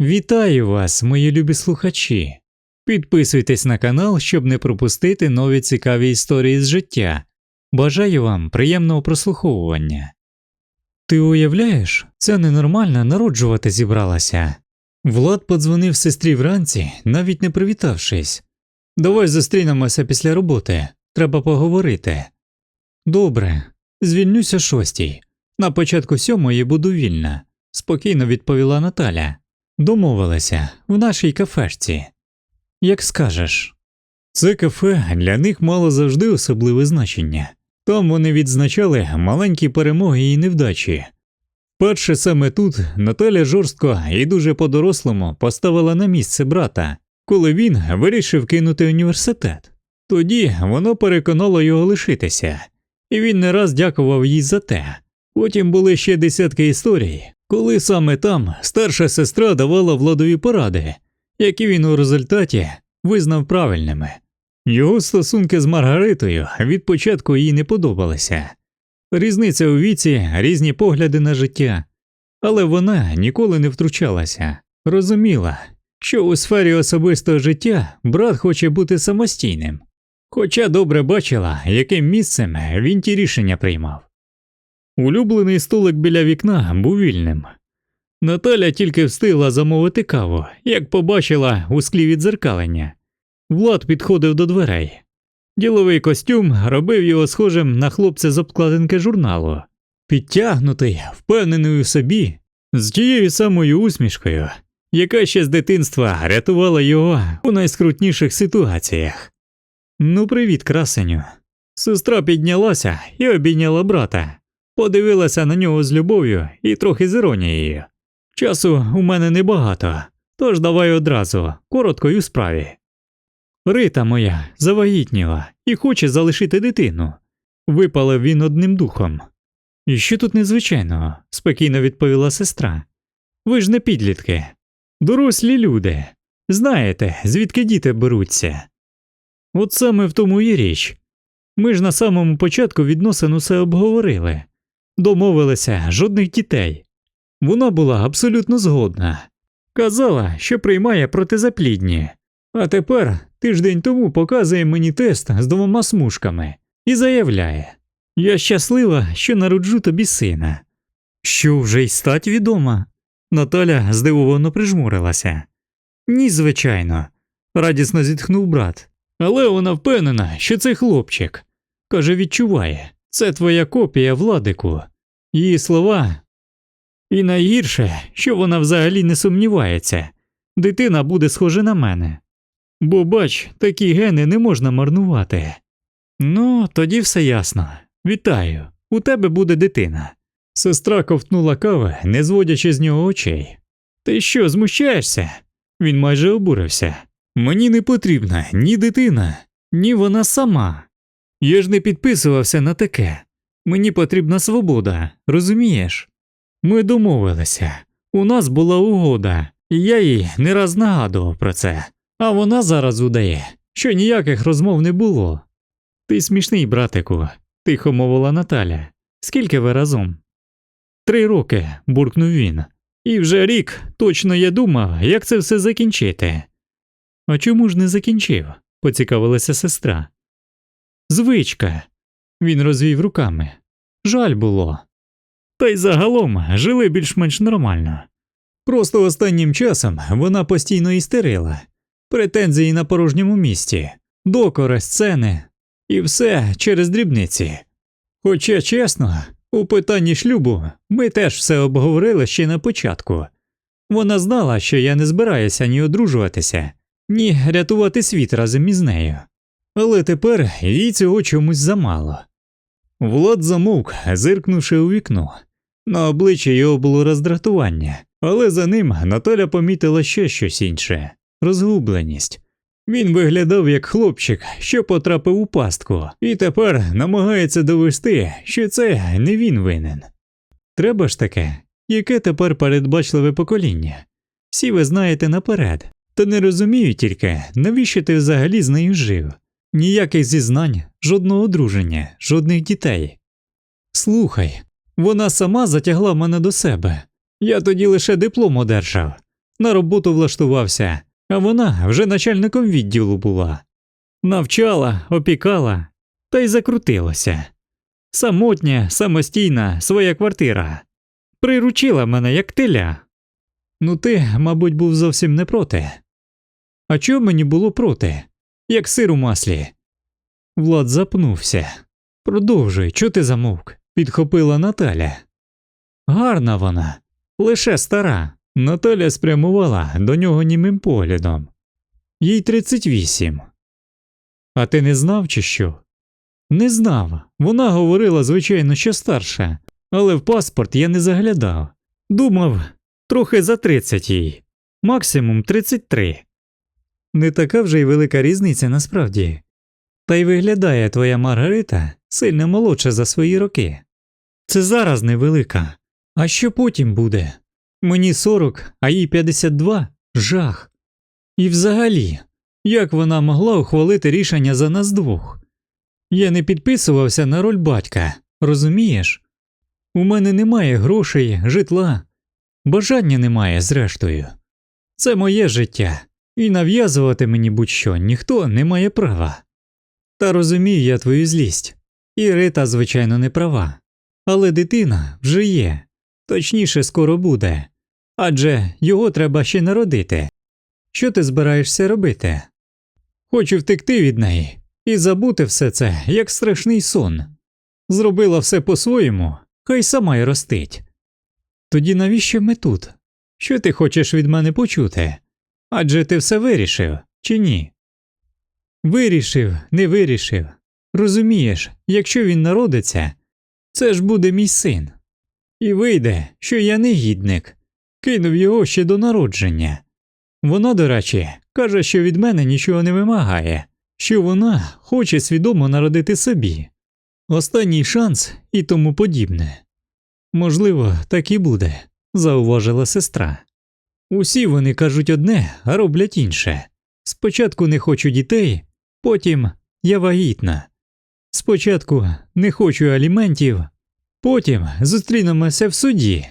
Вітаю вас, мої любі слухачі. Підписуйтесь на канал, щоб не пропустити нові цікаві історії з життя. Бажаю вам приємного прослуховування. Ти уявляєш, це ненормально народжувати зібралася. Влад подзвонив сестрі вранці, навіть не привітавшись. Давай зустрінемося після роботи. Треба поговорити. Добре, звільнюся шостій. На початку сьомої буду вільна, спокійно відповіла Наталя. Домовилися в нашій кафешці. Як скажеш. Це кафе для них мало завжди особливе значення. Там вони відзначали маленькі перемоги і невдачі. Перше саме тут Наталя жорстко і дуже по-дорослому поставила на місце брата, коли він вирішив кинути університет. Тоді воно переконало його лишитися, і він не раз дякував їй за те. Потім були ще десятки історій, коли саме там старша сестра давала владові поради, які він у результаті визнав правильними. Його стосунки з Маргаритою від початку їй не подобалися. Різниця у віці, різні погляди на життя, але вона ніколи не втручалася, розуміла, що у сфері особистого життя брат хоче бути самостійним, хоча добре бачила, яким місцем він ті рішення приймав. Улюблений столик біля вікна був вільним. Наталя тільки встигла замовити каву, як побачила у склі відзеркалення. Влад підходив до дверей. Діловий костюм робив його схожим на хлопця з обкладинки журналу, підтягнутий, впевнений у собі, з тією самою усмішкою, яка ще з дитинства рятувала його у найскрутніших ситуаціях. Ну, привіт, красеню. Сестра піднялася і обійняла брата, подивилася на нього з любов'ю і трохи з іронією. Часу у мене небагато, тож давай одразу, коротко й у справі. Рита моя завагітніла і хоче залишити дитину. Випалив він одним духом. І що тут незвичайного? спокійно відповіла сестра. Ви ж не підлітки, дорослі люди. Знаєте, звідки діти беруться. От саме в тому і річ. Ми ж на самому початку відносин усе обговорили, домовилися жодних дітей. Вона була абсолютно згодна. Казала, що приймає протизаплідні. А тепер тиждень тому показує мені тест з двома смужками і заявляє Я щаслива, що народжу тобі сина. Що вже й стать відома? Наталя здивовано прижмурилася. Ні, звичайно, радісно зітхнув брат. Але вона впевнена, що це хлопчик. Каже, відчуває, це твоя копія владику. Її слова. І найгірше, що вона взагалі не сумнівається, дитина буде схожа на мене. Бо бач, такі гени не можна марнувати. Ну, тоді все ясно. Вітаю, у тебе буде дитина. Сестра ковтнула кави, не зводячи з нього очей. Ти що, змущаєшся? Він майже обурився. Мені не потрібна ні дитина, ні вона сама. Я ж не підписувався на таке. Мені потрібна свобода, розумієш? Ми домовилися. У нас була угода, і я їй не раз нагадував про це. А вона зараз удає, що ніяких розмов не було. Ти смішний, братику, тихо мовила Наталя. Скільки ви разом? Три роки, буркнув він. І вже рік точно я думав, як це все закінчити. А чому ж не закінчив? поцікавилася сестра. Звичка. Він розвів руками. Жаль було. Та й загалом жили більш-менш нормально. Просто останнім часом вона постійно істерила, претензії на порожньому місці, докори, сцени і все через дрібниці. Хоча, чесно, у питанні шлюбу ми теж все обговорили ще на початку. Вона знала, що я не збираюся ні одружуватися, ні рятувати світ разом із нею. Але тепер їй цього чомусь замало. Влад замовк, зиркнувши у вікно. На обличчі його було роздратування, але за ним Наталя помітила ще щось інше розгубленість. Він виглядав як хлопчик, що потрапив у пастку, і тепер намагається довести, що це не він винен. Треба ж таке, яке тепер передбачливе покоління. Всі ви знаєте наперед, та не розумію тільки, навіщо ти взагалі з нею жив. Ніяких зізнань, жодного одруження, жодних дітей. Слухай, вона сама затягла мене до себе. Я тоді лише диплом одержав. на роботу влаштувався, а вона вже начальником відділу була. Навчала, опікала, та й закрутилася. Самотня, самостійна, своя квартира. Приручила мене, як теля. Ну, ти, мабуть, був зовсім не проти. А чого мені було проти? Як сир у маслі. Влад запнувся. Продовжуй, чого ти замовк? підхопила Наталя. Гарна вона, лише стара. Наталя спрямувала до нього німим поглядом. Їй 38. А ти не знав, чи що? Не знав. Вона говорила, звичайно, що старша, але в паспорт я не заглядав. Думав, трохи за 30 їй, максимум 33. Не така вже й велика різниця насправді. Та й виглядає твоя Маргарита сильно молодша за свої роки. Це зараз невелика. А що потім буде? Мені 40, а їй 52 жах. І взагалі, як вона могла ухвалити рішення за нас двох? Я не підписувався на роль батька, розумієш? У мене немає грошей, житла, бажання немає, зрештою. Це моє життя, і нав'язувати мені будь-що ніхто не має права. Та розумію я твою злість, і Рита, звичайно, не права. Але дитина вже є, точніше, скоро буде, адже його треба ще народити. Що ти збираєшся робити? Хочу втекти від неї і забути все це, як страшний сон. Зробила все по-своєму, хай сама й ростить. Тоді навіщо ми тут? Що ти хочеш від мене почути? Адже ти все вирішив, чи ні? Вирішив, не вирішив. Розумієш, якщо він народиться, це ж буде мій син. І вийде, що я негідник, кинув його ще до народження. Вона, до речі, каже, що від мене нічого не вимагає, що вона хоче свідомо народити собі. Останній шанс і тому подібне. Можливо, так і буде, зауважила сестра. Усі вони кажуть одне, а роблять інше. Спочатку не хочу дітей, потім я вагітна. Спочатку не хочу аліментів, потім зустрінемося в суді.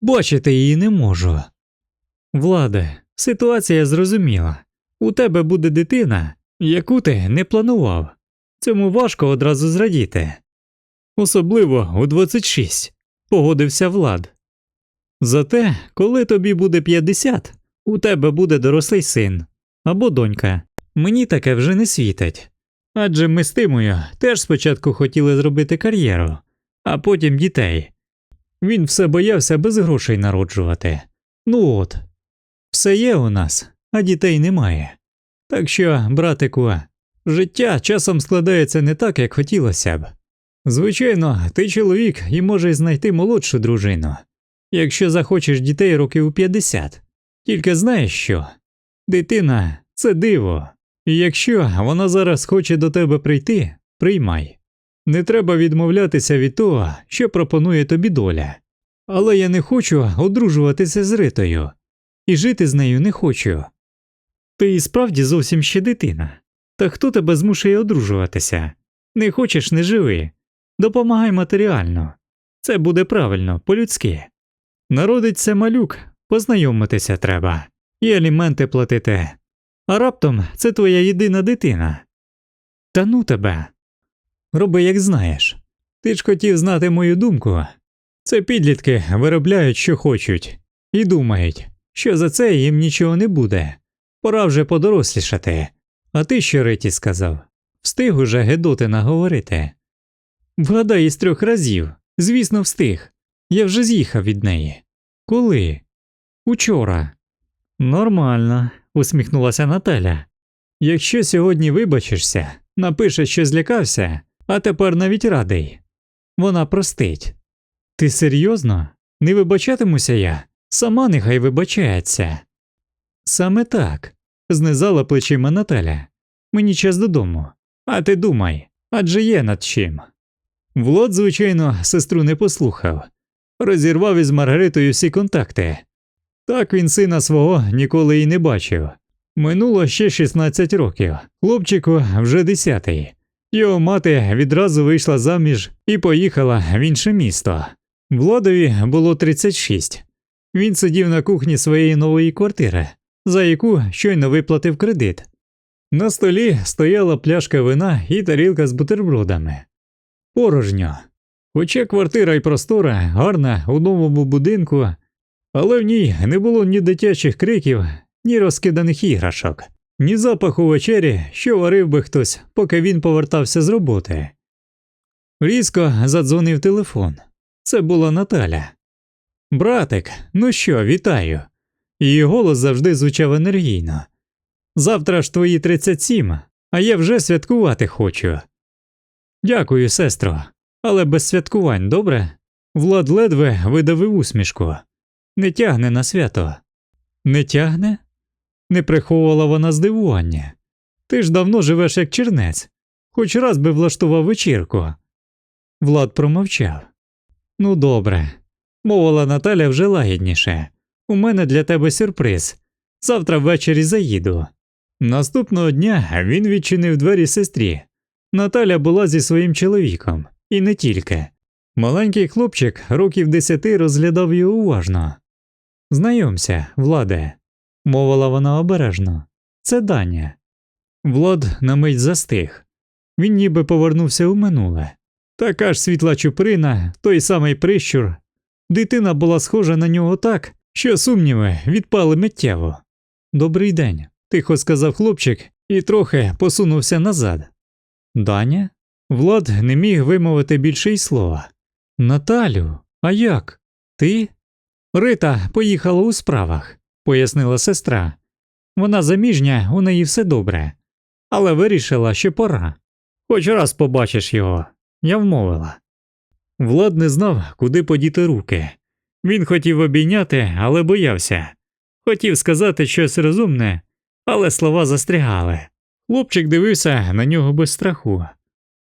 Бачити її не можу. Владе, ситуація зрозуміла. У тебе буде дитина, яку ти не планував. Цьому важко одразу зрадіти. Особливо у 26, погодився Влад. Зате, коли тобі буде 50, у тебе буде дорослий син або донька. Мені таке вже не світить. Адже ми з Тимою теж спочатку хотіли зробити кар'єру, а потім дітей. Він все боявся без грошей народжувати. Ну от, все є у нас, а дітей немає. Так що, братику, життя часом складається не так, як хотілося б. Звичайно, ти чоловік і можеш знайти молодшу дружину, якщо захочеш дітей років у 50. Тільки знаєш що? Дитина це диво, і якщо вона зараз хоче до тебе прийти, приймай. Не треба відмовлятися від того, що пропонує тобі доля. Але я не хочу одружуватися з Ритою, і жити з нею не хочу. Ти і справді зовсім ще дитина. Та хто тебе змушує одружуватися? Не хочеш, не живи. Допомагай матеріально. Це буде правильно, по-людськи. Народиться малюк, познайомитися треба, і аліменти платити. А раптом це твоя єдина дитина. Та ну тебе. Роби, як знаєш. Ти ж хотів знати мою думку. Це підлітки виробляють, що хочуть, і думають, що за це їм нічого не буде. Пора вже подорослішати. А ти що Риті сказав? Встиг уже Гедотина говорити. Вгадай із трьох разів. Звісно, встиг. Я вже з'їхав від неї. Коли? Учора. Нормально, усміхнулася Наталя. Якщо сьогодні вибачишся, напишеш, що злякався, а тепер навіть радий. Вона простить. Ти серйозно? Не вибачатимуся я, сама нехай вибачається. Саме так, знизала плечима Наталя. Мені час додому. А ти думай, адже є над чим. Влад, звичайно, сестру не послухав, розірвав із Маргаритою всі контакти. Так він сина свого ніколи й не бачив. Минуло ще 16 років, хлопчику вже десятий. Його мати відразу вийшла заміж і поїхала в інше місто. Владові було 36. Він сидів на кухні своєї нової квартири, за яку щойно виплатив кредит. На столі стояла пляшка вина і тарілка з бутербродами. Порожньо. Хоча квартира й простора, гарна у новому будинку, але в ній не було ні дитячих криків, ні розкиданих іграшок, ні запаху вечері, що варив би хтось, поки він повертався з роботи. Різко задзвонив телефон. Це була Наталя. Братик, ну що, вітаю. Її голос завжди звучав енергійно. Завтра ж твої 37, а я вже святкувати хочу. Дякую, сестро, але без святкувань, добре? Влад ледве видавив усмішку. Не тягне на свято. Не тягне? Не приховувала вона здивування. Ти ж давно живеш як чернець, хоч раз би влаштував вечірку. Влад промовчав. Ну, добре, мовила Наталя вже лагідніше. У мене для тебе сюрприз. Завтра ввечері заїду. Наступного дня він відчинив двері сестрі. Наталя була зі своїм чоловіком, і не тільки. Маленький хлопчик років десяти розглядав його уважно. Знайомся, Владе, мовила вона обережно. Це Даня. Влад на мить застиг. Він ніби повернувся у минуле. Така ж світла чуприна, той самий прищур. Дитина була схожа на нього так, що сумніви відпали миттєво. Добрий день, тихо сказав хлопчик і трохи посунувся назад. Даня? Влад не міг вимовити більше й слова. Наталю, а як? Ти? Рита поїхала у справах, пояснила сестра. Вона заміжня, у неї все добре, але вирішила, що пора. Хоч раз побачиш його, я вмовила. Влад не знав, куди подіти руки. Він хотів обійняти, але боявся. Хотів сказати щось розумне, але слова застрягали. Хлопчик дивився на нього без страху,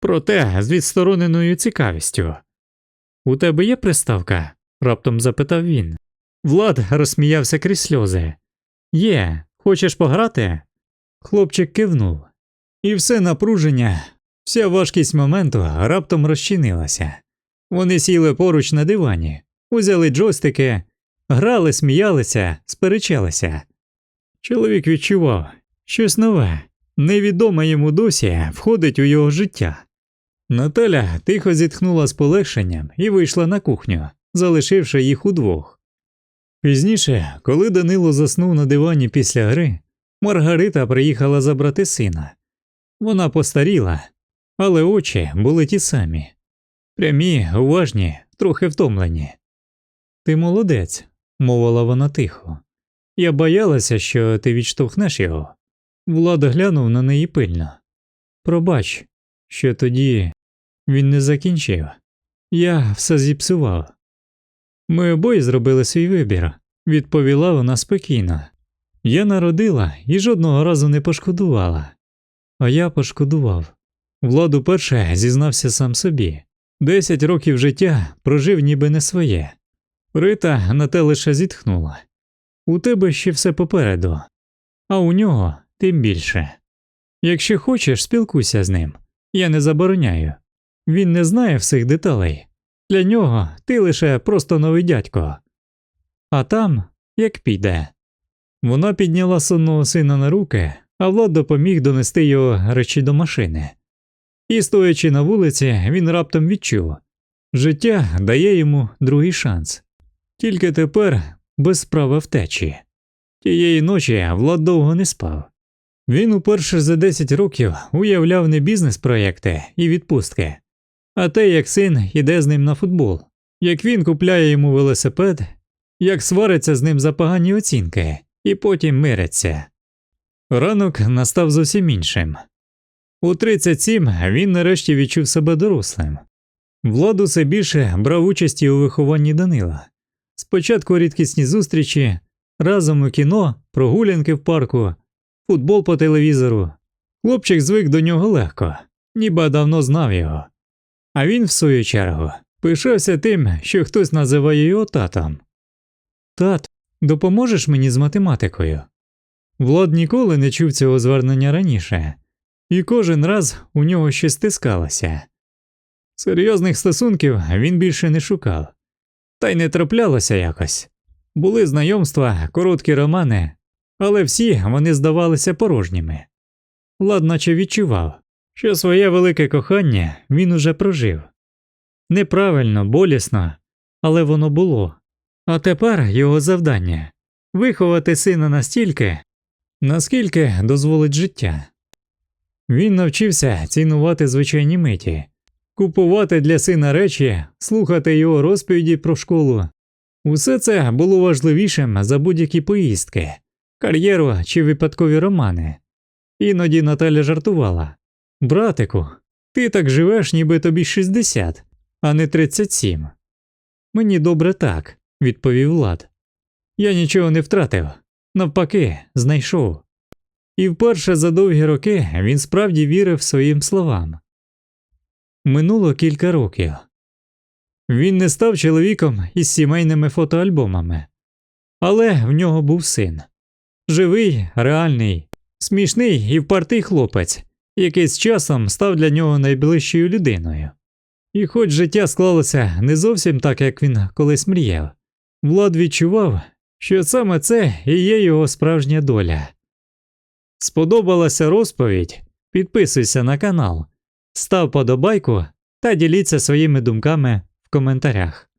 проте з відстороненою цікавістю. У тебе є приставка? раптом запитав він. Влад розсміявся крізь сльози. Є, хочеш пограти? Хлопчик кивнув. І все напруження, вся важкість моменту раптом розчинилася. Вони сіли поруч на дивані, узяли джойстики, грали, сміялися, сперечалися. Чоловік відчував щось нове, невідоме йому досі входить у його життя. Наталя тихо зітхнула з полегшенням і вийшла на кухню, залишивши їх удвох. Пізніше, коли Данило заснув на дивані після гри, Маргарита приїхала забрати сина. Вона постаріла, але очі були ті самі прямі, уважні, трохи втомлені. Ти молодець, мовила вона тихо. Я боялася, що ти відштовхнеш його. Влад глянув на неї пильно. Пробач, що тоді він не закінчив. Я все зіпсував. Ми обоє зробили свій вибір, відповіла вона спокійно. Я народила і жодного разу не пошкодувала. А я пошкодував. Влад уперше зізнався сам собі. Десять років життя прожив ніби не своє. Рита на те лише зітхнула. У тебе ще все попереду, а у нього тим більше. Якщо хочеш, спілкуйся з ним. Я не забороняю. Він не знає всіх деталей. Для нього ти лише просто новий дядько. А там як піде. Вона підняла сонного сина на руки, а Влад допоміг донести його речі до машини. І, стоячи на вулиці, він раптом відчув життя дає йому другий шанс. Тільки тепер без справи втечі. Тієї ночі Влад довго не спав. Він уперше за 10 років уявляв не бізнес проекти і відпустки, а те, як син іде з ним на футбол, як він купляє йому велосипед, як свариться з ним за погані оцінки, і потім мириться. Ранок настав зовсім іншим. У 37 він нарешті відчув себе дорослим. Влад усе більше брав участі у вихованні Данила. Спочатку рідкісні зустрічі, разом у кіно, прогулянки в парку, футбол по телевізору. Хлопчик звик до нього легко, ніби давно знав його. А він, в свою чергу, пишався тим, що хтось називає його татом. Тат, допоможеш мені з математикою? Влад ніколи не чув цього звернення раніше, і кожен раз у нього щось стискалося. Серйозних стосунків він більше не шукав, та й не траплялося якось. Були знайомства, короткі романи, але всі вони здавалися порожніми. Влад наче відчував, що своє велике кохання він уже прожив. Неправильно, болісно, але воно було. А тепер його завдання виховати сина настільки, наскільки дозволить життя. Він навчився цінувати звичайні миті, купувати для сина речі, слухати його розповіді про школу. Усе це було важливішим за будь-які поїздки, кар'єру чи випадкові романи. Іноді Наталя жартувала Братику, ти так живеш, ніби тобі 60, а не 37. Мені добре так, відповів Влад. Я нічого не втратив, навпаки, знайшов. І вперше за довгі роки він справді вірив своїм словам. Минуло кілька років. Він не став чоловіком із сімейними фотоальбомами, але в нього був син живий, реальний, смішний і впартий хлопець, який з часом став для нього найближчою людиною. І хоч життя склалося не зовсім так, як він колись мріяв, Влад відчував, що саме це і є його справжня доля. Сподобалася розповідь? Підписуйся на канал, став подобайку та діліться своїми думками в коментарях.